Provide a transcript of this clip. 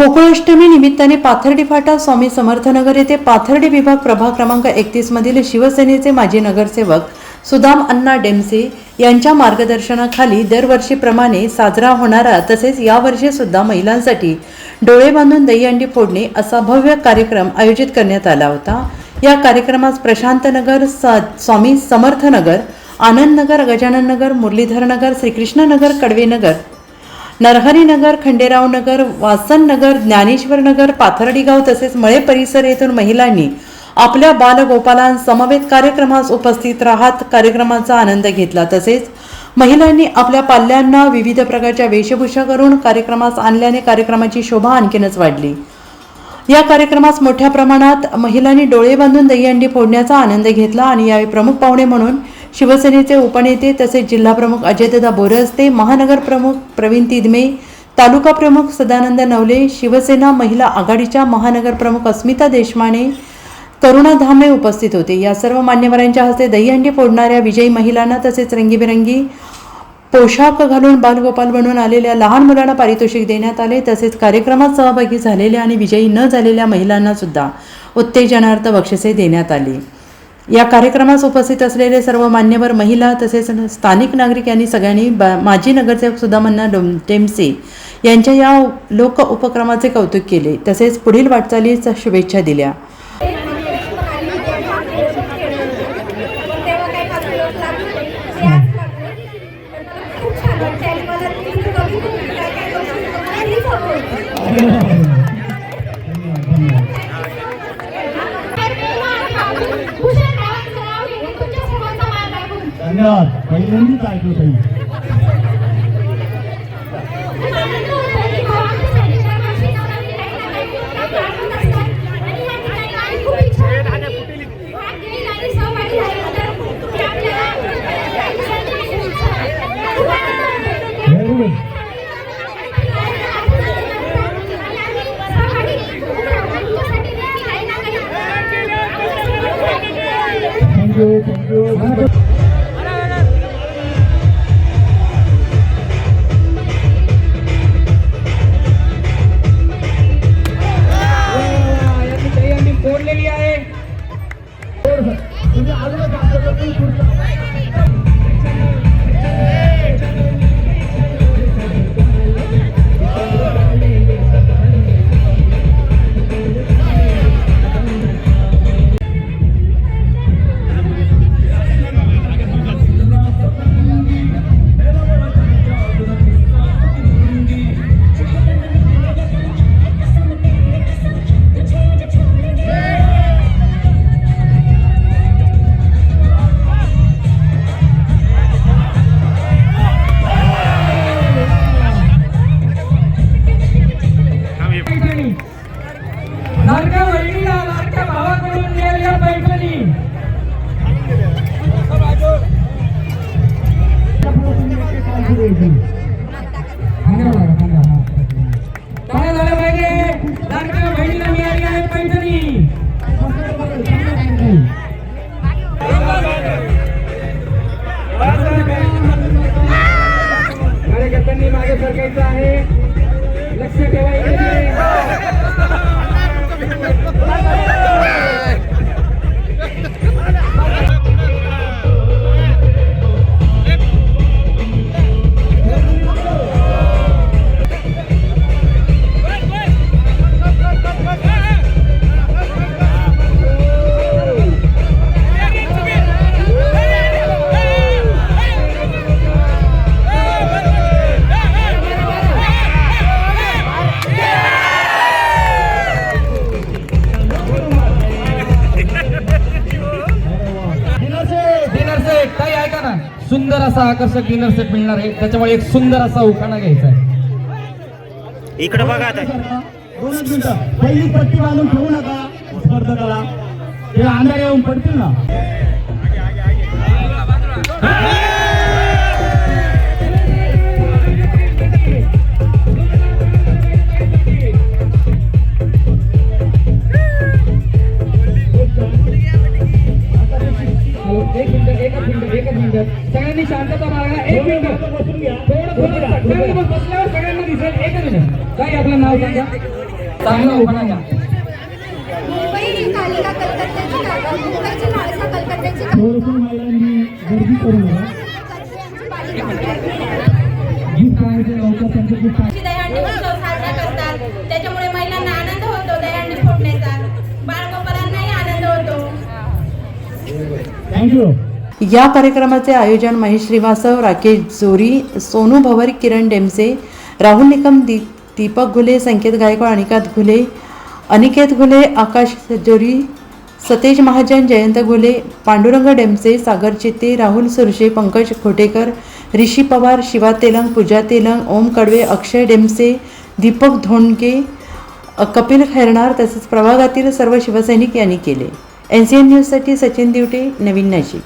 गोकुळाष्टमी निमित्ताने पाथर्डी फाटा स्वामी समर्थनगर येथे पाथर्डी विभाग प्रभाग क्रमांक एकतीस मधील शिवसेनेचे माजी नगरसेवक सुदाम अण्णा डेमसे यांच्या मार्गदर्शनाखाली दरवर्षीप्रमाणे साजरा होणारा तसेच यावर्षी सुद्धा महिलांसाठी डोळे बांधून दहीहंडी फोडणे असा भव्य कार्यक्रम आयोजित करण्यात आला होता. या कार्यक्रमास प्रशांतनगर स्वामी समर्थनगर आनंदनगर गजाननगर मुरलीधरनगर श्रीकृष्णनगर कडवेनगर नरहरी नगर खंडेराव नगर वासन नगर ज्ञानेश्वर नगर पाथर्डी गाव तसेच मळे परिसर येथून महिलांनी आपल्या बालगोपालांसमवेत कार्यक्रमास उपस्थित राहत कार्यक्रमाचा आनंद घेतला. तसेच महिलांनी आपल्या पाल्यांना विविध प्रकारच्या वेशभूषा करून कार्यक्रमास आणल्याने कार्यक्रमाची शोभा आणखीनच वाढली. या कार्यक्रमास मोठ्या प्रमाणात महिलांनी डोळे बांधून दहीहंडी फोडण्याचा आनंद घेतला आणि यावेळी प्रमुख पाहुणे म्हणून शिवसेनेचे उपनेते तसेच जिल्हाप्रमुख अजयदादा बोरस्ते महानगर प्रमुख प्रवीण तिदमे तालुका प्रमुख सदानंद नवले शिवसेना महिला आघाडीच्या महानगर प्रमुख अस्मिता देशमाने करुणा धामे उपस्थित होते. या सर्व मान्यवरांच्या हस्ते दहीहंडी फोडणाऱ्या विजयी महिलांना तसेच रंगीबेरंगी पोशाख घालून बालगोपाल बनून आलेल्या लहान मुलांना पारितोषिक देण्यात आले. तसेच कार्यक्रमात सहभागी झालेल्या आणि विजयी न झालेल्या महिलांना सुद्धा उत्तेजनार्थ बक्षिसे देण्यात आली. या कार्यक्रमास उपस्थित असलेले सर्व मान्यवर महिला तसेच स्थानिक नागरिक यांनी सगळ्यांनी माजी नगरसेवक सुदामन्ना डोम टेमसे यांच्या या लोक उपक्रमाचे कौतुक केले. तसेच पुढील वाटचालीस शुभेच्छा दिल्या. યાર પહેલેની તારીખો થઈ Thank you, thank you. कार्यकर्त्यांनी आहे. लक्ष ठेवायचं असा आकर्षक डिनर सेट मिळणार आहे. त्याच्यामुळे एक सुंदर असा उखाणा घ्यायचा आहे. इकडे बघा आता. दोनच मिनिटं. पहिली पट्टी बांधून ठेवू नका. स्पर्धकाला. ते अंधार येऊन पडतील काका मुंबईची म्हाळसा कलकत्त्याची काका थोडंसं महिलांनी गर्दी करू नका गिफ्ट आणायचे लवकर त्यांचं गिफ्ट ची दहीहंडी उत्सव साजरा करतात त्याच्यामुळे महिलांना आनंद होतो दहीहंडी फोडण्याचा. बाळगोपालांनाही आनंद होतो. थँक्यू या कार्यक्रमाचे आयोजन महेश श्रीवास्तव राकेश जोरी सोनू भवर किरण डेमसे राहुल निकम दी दीपक घुले संकेत गायकवाड अनिकात घुले अनिकेत घुले आकाश सज्जोरी सतेज महाजन जयंत घुले पांडुरंग डेमसे सागर चित्ते राहुल सुरशे पंकज खोटेकर ऋषी पवार शिवा तेलंग पूजा तेलंग ओम कडवे अक्षय डेमसे दीपक धोंडगे कपिल खैरणार तसेच प्रभागातील सर्व शिवसैनिक यांनी केले. एन सी एन न्यूजसाठी सचिन दिवटे नवीन नाशिक.